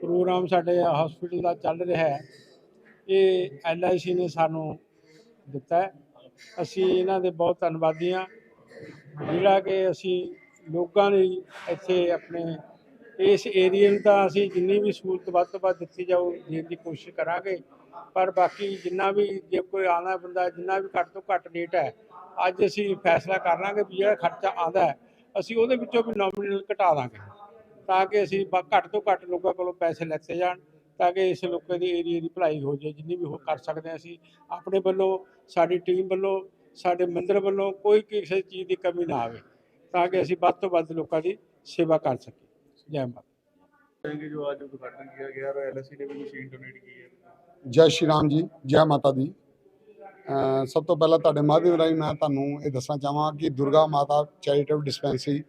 Programme ਸਾਡੇ hospital ਦਾ ਚੱਲ ਰਿਹਾ ਹੈ। ਇਹ ਐਲਆਈਸੀ ਨੇ ਸਾਨੂੰ ਦਿੱਤਾ ਅਸੀਂ ਇਹਨਾਂ ਦੇ ਬਹੁਤ ਧੰਨਵਾਦੀ ਹਾਂ। ਜਿਹੜਾ ਕਿ ਅਸੀਂ ਲੋਕਾਂ ਲਈ ਇੱਥੇ ਆਪਣੇ ਇਸ ਏਰੀਏ ਨੂੰ ਤਾਂ ਅਸੀਂ ਜਿੰਨੀ ਵੀ ਸਹੂਲਤ ਵੱਧ ਤੋਂ ਵੱਧ ਦਿੱਤੀ ਜਾਊ, ਦੇਣ ਦੀ ਕੋਸ਼ਿਸ਼ ਕਰਾਂਗੇ। ਪਰ ਬਾਕੀ ਜਿੰਨਾ ਵੀ ਜੇ ਕੋਈ ਆਉਂਦਾ ਬੰਦਾ, ਜਿੰਨਾ ਵੀ ਘੱਟ ਤੋਂ ਘੱਟ ਰੇਟ ਹੈ, ਅੱਜ ਅਸੀਂ ਫੈਸਲਾ ਕਰ ਲਾਂਗੇ ਵੀ ਜਿਹੜਾ ਖਰਚਾ ਆਉਂਦਾ ਅਸੀਂ ਉਹਦੇ ਵਿੱਚੋਂ ਵੀ ਨੋਮੀਨਲ ਘਟਾ ਦਾਂਗੇ। ਤਾਂ ਕਿ ਅਸੀਂ ਘੱਟ ਤੋਂ ਘੱਟ ਲੋਕਾਂ ਕੋਲੋਂ ਪੈਸੇ ਲੈਤੇ ਜਾਣ ਤਾਂ ਕਿ ਇਸ ਲੋਕਾਂ ਦੀ ਏਰੀਆ ਦੀ ਭਲਾਈ ਹੋ ਜਾਏ ਜਿੰਨੀ ਵੀ ਹੋ ਕਰ ਸਕਦੇ ਹਾਂ ਅਸੀਂ। ਆਪਣੇ ਵੱਲੋਂ ਸਾਡੀ ਟੀਮ ਵੱਲੋਂ ਸਾਡੇ ਮੰਦਰ ਵੱਲੋਂ ਕੋਈ ਕਿਸੇ ਚੀਜ਼ ਦੀ ਕਮੀ ਨਾ ਆਵੇ ਤਾਂ ਕਿ ਅਸੀਂ ਵੱਧ ਤੋਂ ਵੱਧ ਲੋਕਾਂ ਦੀ ਸੇਵਾ ਕਰ ਸਕੀਏ। ਜੈ ਮਾਤਾ ਕਰਾਂਗੇ ਜੋ ਅੱਜ ਉਦਘਾਟਨ ਕੀਤਾ ਗਿਆ ਔਰ ਐਲਐਸਸੀ ਨੇ ਵੀ ਮਸ਼ੀਨ ਡੋਨੇਟ ਕੀਤੀ ਹੈ। ਜੈ ਸ਼੍ਰੀ ਰਾਮ ਜੀ ਜੈ ਮਾਤਾ ਦੀ। ਸਭ ਤੋਂ ਪਹਿਲਾਂ ਤੁਹਾਡੇ ਮਾਧਿਅਮ ਰਾਹੀਂ ਮੈਂ ਤੁਹਾਨੂੰ ਇਹ ਦੱਸਣਾ ਚਾਹਾਂ ਕਿ ਦੁਰਗਾ ਮਾਤਾ ਚੈਰੀਟੇਬਲ ਡਿਸਪੈਂਸਰੀ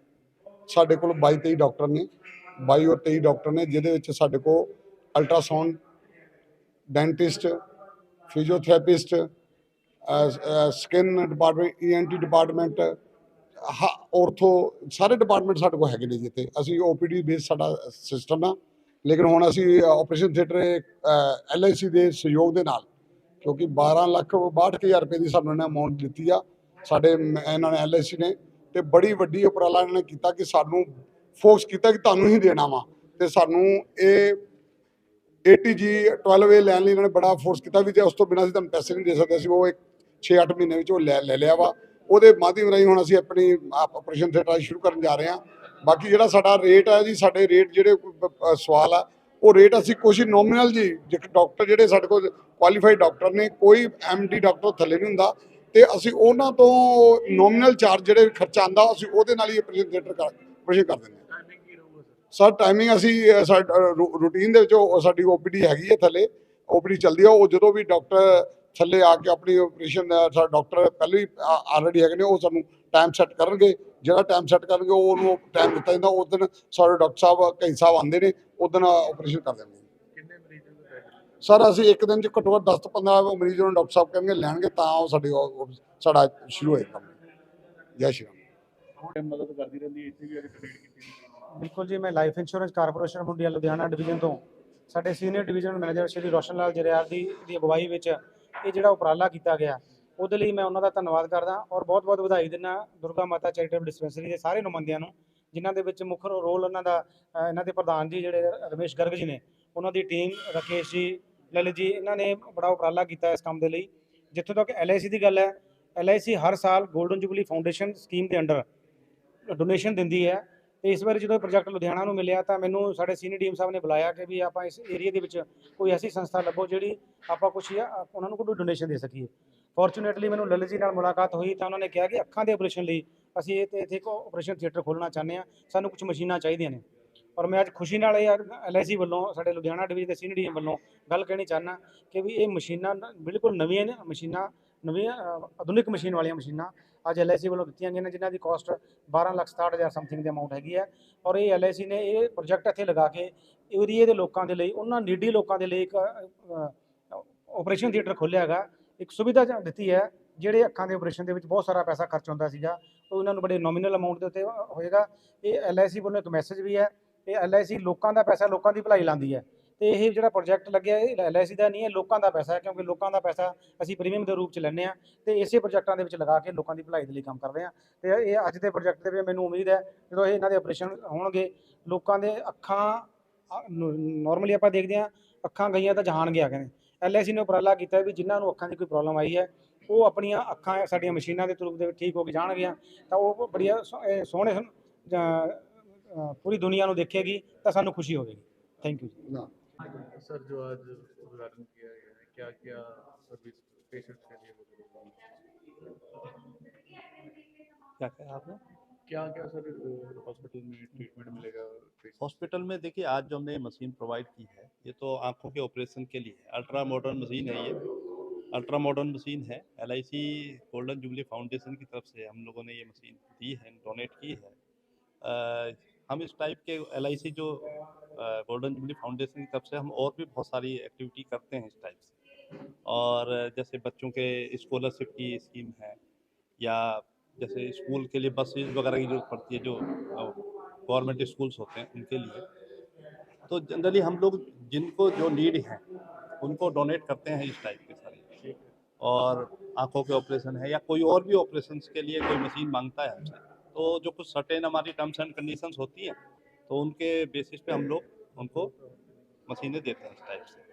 ਸਾਡੇ ਕੋਲ 22 23 ਡਾਕਟਰ ਨੇ। 22 ਔਰ 23 ਡਾਕਟਰ ਨੇ, ਜਿਹਦੇ ਵਿੱਚ ਸਾਡੇ ਕੋਲ ultrasound dentist physiotherapist skin department ENT department ortho ਸਾਰੇ ਡਿਪਾਰਟਮੈਂਟ ਸਾਡੇ ਕੋਲ ਹੈਗੇ ਨੇ ਜਿੱਥੇ ਅਸੀਂ ਓਪੀਡੀ ਬੇਸ ਸਾਡਾ ਸਿਸਟਮ ਆ। ਲੇਕਿਨ ਹੁਣ ਅਸੀਂ ਆਪਰੇਸ਼ਨ ਥੀਏਟਰ ਐਲਆਈਸੀ ਦੇ ਸਹਿਯੋਗ ਦੇ ਨਾਲ, ਕਿਉਂਕਿ 12 ਲੱਖ 62000 ਰੁਪਏ ਦੀ ਸਾਨੂੰ ਇਹਨਾਂ ਅਮਾਉਂਟ ਦਿੱਤੀ ਆ। ਸਾਡੇ, ਇਹਨਾਂ ਨੇ ਐਲਆਈਸੀ ਨੇ, ਤੇ ਬੜੀ ਵੱਡੀ ਉਪਰਾਲਾ ਇਹਨਾਂ ਨੇ ਕੀਤਾ ਕਿ ਸਾਨੂੰ ਫੋਕਸ ਕੀਤਾ ਕਿ ਤੁਹਾਨੂੰ ਹੀ ਦੇਣਾ ਵਾ। ਤੇ ਸਾਨੂੰ ਇਹ ATG 12A ਲੈਣ ਲਈ ਇਹਨਾਂ ਨੇ ਬੜਾ ਫੋਰਸ ਕੀਤਾ ਵੀ ਜੇ ਉਸ ਤੋਂ ਬਿਨਾਂ ਅਸੀਂ ਤੁਹਾਨੂੰ ਪੈਸੇ ਨਹੀਂ ਦੇ ਸਕਦੇ ਸੀ ਉਹ ਇੱਕ 6-8 ਮਹੀਨੇ ਵਿੱਚ ਉਹ ਲੈ ਲੈ ਲਿਆ ਵਾ। ਉਹਦੇ ਮਾਧਿਅਮ ਰਾਹੀਂ ਹੁਣ ਅਸੀਂ ਆਪਣੀ ਆਪਰੇਸ਼ਨ ਥੀਏਟਰ ਸ਼ੁਰੂ ਕਰਨ ਜਾ ਰਹੇ ਹਾਂ। ਬਾਕੀ ਜਿਹੜਾ ਸਾਡਾ ਰੇਟ ਆ ਜੀ, ਸਾਡੇ ਰੇਟ ਜਿਹੜੇ ਸਵਾਲ ਆ, ਉਹ ਰੇਟ ਅਸੀਂ ਕੁਛ ਨੋਮੀਨਲ ਜੀ ਜਿਹੜੇ ਡਾਕਟਰ ਜਿਹੜੇ ਸਾਡੇ ਕੋਲ ਕੁਆਲੀਫਾਈਡ ਡਾਕਟਰ ਨੇ, ਕੋਈ ਐਮਡੀ ਡਾਕਟਰ ਥੱਲੇ ਨਹੀਂ ਹੁੰਦਾ। ਤੇ ਅਸੀਂ ਉਹਨਾਂ ਤੋਂ ਨੋਮੀਨਲ ਚਾਰਜ ਜਿਹੜੇ ਖਰਚਾ ਆਂਦਾ ਅਸੀਂ ਉਹਦੇ ਨਾਲ ਹੀ ਆਪਰੇਸ਼ਨ ਥੀਏਟਰ ਕਰ ਆਪਰੇਸ਼ਨ ਕਰ ਦਿੰਦੇ ਸਰ ਟਾਈਮਿੰਗ ਅਸੀਂ ਰੂਟੀਨ ਦੇ ਵਿੱਚ ਸਾਡੀ ਓਪੀਡੀ ਹੈਗੀ ਹੈ ਥੱਲੇ। ਓਪੀਡੀ ਚੱਲਦੀ ਆ ਉਹ ਜਦੋਂ ਵੀ ਡਾਕਟਰ ਥੱਲੇ ਆ ਕੇ ਆਪਣੀ ਆਪਰੇਸ਼ਨ ਸਾਡਾ ਡਾਕਟਰ ਪਹਿਲੇ ਹੀ ਆਲਰੇਡੀ ਹੈਗੇ ਨੇ ਉਹ ਸਾਨੂੰ ਟਾਈਮ ਸੈੱਟ ਕਰਨਗੇ। ਜਿਹੜਾ ਟਾਈਮ ਸੈੱਟ ਕਰਨਗੇ ਉਹ ਉਹਨੂੰ ਟਾਈਮ ਦਿੱਤਾ ਜਾਂਦਾ। ਉਸ ਦਿਨ ਸਾਡੇ ਡਾਕਟਰ ਸਾਹਿਬ ਕਈ ਸਾਹਿਬ ਆਉਂਦੇ ਨੇ ਉਸ ਦਿਨ ਆਪਰੇਸ਼ਨ ਕਰ ਦਿੰਦੇ ਸਰ ਅਸੀਂ ਇੱਕ ਦਿਨ ਚ ਘੱਟੋ ਘੱਟ 10 ਤੋਂ 15 ਮਰੀਜ਼ ਨੂੰ ਡਾਕਟਰ ਸਾਹਿਬ ਕਹਿੰਦੇ ਲੈਣਗੇ ਤਾਂ ਉਹ ਸਾਡੇ ਸਾਡਾ ਸ਼ੁਰੂ ਹੋਏਗਾ। ਜੈ ਸ਼੍ਰੀ ਰਾਮ। ਮਦਦ ਕਰਦੀ ਰਹਿੰਦੀ ਇੱਥੇ ਵੀ ਅੱਜ ਕੰਪਲੀਟ ਕੀਤੀ ਬਿਲਕੁਲ ਜੀ, ਮੈਂ ਲਾਈਫ ਇੰਸ਼ੋਰੈਂਸ ਕਾਰਪੋਰੇਸ਼ਨ ਮੁੰਡੀਆ ਲੁਧਿਆਣਾ ਡਿਵੀਜ਼ਨ ਤੋਂ। ਸਾਡੇ senior division manager Shri Roshan Lal Jarial ਦੀ ਦੀ ਅਗਵਾਈ ਵਿੱਚ ਇਹ ਜਿਹੜਾ ਉਪਰਾਲਾ ਕੀਤਾ ਗਿਆ, ਉਹਦੇ ਲਈ ਮੈਂ ਉਹਨਾਂ ਦਾ ਧੰਨਵਾਦ ਕਰਦਾ ਔਰ ਬਹੁਤ-ਬਹੁਤ ਵਧਾਈ ਦਿੰਦਾ ਦੁਰਗਾ ਮਾਤਾ ਚੈਰੀਟੇਬਲ ਡਿਸਪੈਂਸਰੀ ਦੇ ਸਾਰੇ ਨੁਮਾਇੰਦਿਆਂ ਨੂੰ, ਜਿਨ੍ਹਾਂ ਦੇ ਵਿੱਚ ਮੁੱਖ ਰੋਲ ਉਹਨਾਂ ਦਾ ਇਹਨਾਂ ਦੇ ਪ੍ਰਧਾਨ ਜੀ ਜਿਹੜੇ ਰਮੇਸ਼ ਗਰਗ ਜੀ ਨੇ, ਉਹਨਾਂ ਦੀ ਟੀਮ ਰਾਕੇਸ਼ ਜੀ, ਲਲਿਤ ਜੀ, ਇਹਨਾਂ ਨੇ ਬੜਾ ਉਪਰਾਲਾ ਕੀਤਾ ਇਸ ਕੰਮ ਦੇ ਲਈ। ਜਿੱਥੋਂ ਤੱਕ ਐਲਆਈਸੀ ਦੀ ਗੱਲ ਹੈ ਐਲਆਈਸੀ ਹਰ ਸਾਲ 골ਡਨ ਜੁਬਲੀ ਫਾਊਂਡੇਸ਼ਨ ਸਕੀਮ ਦੇ ਅੰਡਰ ਡੋਨੇਸ਼ਨ ਦਿੰਦੀ ਹੈ। ਤੇ ਇਸ ਵਾਰ ਜਦੋਂ ਪ੍ਰੋਜੈਕਟ ਲੁਧਿਆਣਾ ਨੂੰ ਮਿਲਿਆ ਤਾਂ ਮੈਨੂੰ ਸਾਡੇ ਸੀਨੀਅਰ ਡੀਐਮ ਸਾਹਿਬ ਨੇ ਬੁਲਾਇਆ ਕਿ ਵੀ ਆਪਾਂ ਇਸ ਏਰੀਆ ਦੇ ਵਿੱਚ ਕੋਈ ਐਸੀ ਸੰਸਥਾ ਲੱਭੋ ਜਿਹੜੀ ਆਪਾਂ ਕੁਛ ਉਹਨਾਂ ਨੂੰ ਕੋਈ ਡੋਨੇਸ਼ਨ ਦੇ ਸਕੀਏ। ਫੋਰਚੂਨੇਟਲੀ ਮੈਨੂੰ ਲਲਿਤ ਜੀ ਨਾਲ ਮੁਲਾਕਾਤ ਹੋਈ ਤਾਂ ਉਹਨਾਂ ਨੇ ਕਿਹਾ ਕਿ ਅੱਖਾਂ ਦੇ ਆਪਰੇਸ਼ਨ ਲਈ ਅਸੀਂ ਇਹ ਤੇ ਇੱਥੇ ਇੱਕ ਆਪਰੇਸ਼ਨ ਥੀਏਟਰ ਖੋਲਣਾ ਚਾਹੁੰਦੇ ਹਾਂ, ਸਾਨੂੰ ਕੁਝ ਮਸ਼ੀਨਾਂ ਚਾਹੀਦੀਆਂ ਨੇ। ਔਰ ਮੈਂ ਅੱਜ ਖੁਸ਼ੀ ਨਾਲ ਇਹ ਐਲਆਈਸੀ ਵੱਲੋਂ, ਸਾਡੇ ਲੁਧਿਆਣਾ ਡਿਵੀਜ਼ਨ ਦੇ ਸੀਨੀਅਰ ਡੀਐਮ ਵੱਲੋਂ ਗੱਲ ਕਹਿਣੀ ਚਾਹੁੰਦਾ ਕਿ ਵੀ ਇਹ ਮਸ਼ੀਨਾਂ ਬਿਲਕੁਲ ਨਵੀਆਂ ਨੇ, ਮਸ਼ੀਨਾਂ, ਨਵੀਆਂ ਆਧੁਨਿਕ ਮਸ਼ੀਨ ਵਾਲੀਆਂ ਮਸ਼ੀਨਾਂ ਅੱਜ ਐਲਆਈਸੀ ਵੱਲੋਂ ਦਿੱਤੀਆਂ ਗਈਆਂ ਨੇ, ਜਿਨ੍ਹਾਂ ਦੀ ਕਾਸਟ 12 ਲੱਖ 67 ਹਜ਼ਾਰ ਸਮਥਿੰਗ ਦੀ ਅਮਾਉਂਟ ਹੈਗੀ ਹੈ। ਔਰ ਇਹ ਐਲਆਈਸੀ ਨੇ ਇਹ ਪ੍ਰੋਜੈਕਟ ਇੱਥੇ ਲਗਾ ਕੇ ਏਰੀਏ ਦੇ ਲੋਕਾਂ ਦੇ ਲਈ, ਉਹਨਾਂ ਨੀਡੀ ਲੋਕਾਂ ਦੇ ਲਈ ਇੱਕ ਆਪਰੇਸ਼ਨ ਥੀਏਟਰ ਖੋਲ੍ਹਿਆ ਹੈਗਾ। ਇੱਕ ਸੁਵਿਧਾ ਦਿੱਤੀ ਹੈ, ਜਿਹੜੇ ਅੱਖਾਂ ਦੇ ਆਪਰੇਸ਼ਨ ਦੇ ਵਿੱਚ ਬਹੁਤ ਸਾਰਾ ਪੈਸਾ ਖਰਚ ਹੁੰਦਾ ਸੀਗਾ, ਉਹ ਇਹਨਾਂ ਨੂੰ ਬੜੇ ਨੋਮੀਨਲ ਅਮਾਉਂਟ ਦੇ ਉੱਤੇ ਹੋਏਗਾ। ਇਹ ਐਲਆਈਸੀ ਵੱਲੋਂ ਇੱਕ ਮੈਸੇਜ ਵੀ ਹੈ, ਇਹ ਐਲਆਈਸੀ ਲੋਕਾਂ ਦਾ ਪੈਸਾ ਲੋਕਾਂ ਦੀ ਭਲਾਈ ਲਾਉਂਦੀ ਹੈ। ਤੇ ਇਹ ਜਿਹੜਾ ਪ੍ਰੋਜੈਕਟ ਲੱਗਿਆ, ਇਹ ਐਲਆਈਸੀ ਦਾ ਨਹੀਂ ਹੈ ਲੋਕਾਂ ਦਾ ਪੈਸਾ ਹੈ, ਕਿਉਂਕਿ ਲੋਕਾਂ ਦਾ ਪੈਸਾ ਅਸੀਂ ਪ੍ਰੀਮੀਅਮ ਦੇ ਰੂਪ ਚ ਲੈਂਦੇ ਆ ਤੇ ਇਸੇ ਪ੍ਰੋਜੈਕਟਾਂ ਦੇ ਵਿੱਚ ਲਗਾ ਕੇ ਲੋਕਾਂ ਦੀ ਭਲਾਈ ਦੇ ਲਈ ਕੰਮ ਕਰਦੇ ਆ ਤੇ ਇਹ ਅੱਜ ਦੇ ਪ੍ਰੋਜੈਕਟ ਦੇ ਵਿੱਚ ਮੈਨੂੰ ਉਮੀਦ ਹੈ ਜਦੋਂ ਇਹ ਇਹਨਾਂ ਦੇ ਆਪਰੇਸ਼ਨ ਹੋਣਗੇ, ਲੋਕਾਂ ਦੇ ਅੱਖਾਂ ਨਾਰਮਲੀ ਆਪਾਂ ਦੇਖਦੇ ਆ ਅੱਖਾਂ ਗਈਆਂ ਤਾਂ ਜਹਾਨ ਗਿਆ ਕਹਿੰਦੇ। ਐਲਆਈਸੀ ਨੇ ਉਪਰਾਲਾ ਕੀਤਾ ਵੀ ਜਿਨ੍ਹਾਂ ਨੂੰ ਅੱਖਾਂ ਦੀ ਕੋਈ ਪ੍ਰੋਬਲਮ ਆਈ ਹੈ, ਉਹ ਆਪਣੀਆਂ ਅੱਖਾਂ ਸਾਡੀਆਂ ਮਸ਼ੀਨਾਂ ਦੇ ਰੂਪ ਦੇ ਵਿੱਚ ਠੀਕ ਹੋ ਕੇ ਜਾਣਗੀਆਂ, ਤਾਂ ਉਹ ਬੜੀਆ ਸੋ- ਇਹ ਸੋਹਣੇ ਪੂਰੀ ਦੁਨੀਆ ਨੂੰ ਦੇਖੇਗੀ ਤਾਂ ਸਾਨੂੰ ਖੁਸ਼ੀ ਹੋਵੇਗੀ। ਥੈਂਕ ਯੂ ਜੀ। सर जो आज उद्घाटन किया गया है क्या क्या सर्विस पेशेंट्स के लिए क्या कहा आपने? क्या क्या सर हॉस्पिटल में ट्रीटमेंट मिलेगा हॉस्पिटल में देखिए आज जो हमने मशीन प्रोवाइड की है ये तो आँखों के ऑपरेशन के लिए है। अल्ट्रा मॉडर्न मशीन है ये। अल्ट्रा मॉडर्न मशीन है LIC गोल्डन जुबली फाउंडेशन की तरफ़ से हम लोगों ने ये मशीन दी है डोनेट की है। हम इस टाइप के एलआईसी जो गोल्डन जुबली फाउंडेशन की तरफ़ से हम और भी बहुत सारी एक्टिविटी करते हैं इस टाइप से। और जैसे बच्चों के स्कॉलरशिप की स्कीम है या जैसे स्कूल के लिए बसेज वगैरह की ज़रूरत पड़ती है जो गवर्नमेंट स्कूल्स होते हैं उनके लिए। तो जनरली हम लोग जिनको जो नीड है उनको डोनेट करते हैं इस टाइप के सारे और आँखों के ऑपरेशन है या कोई और भी ऑपरेशन के लिए कोई मशीन माँगता है हमसे। तो जो कुछ सर्टेन हमारी टर्म्स एंड कंडीशंस होती हैं तो उनके बेसिस पे हम लोग उनको मशीनें देते हैं इस टाइप से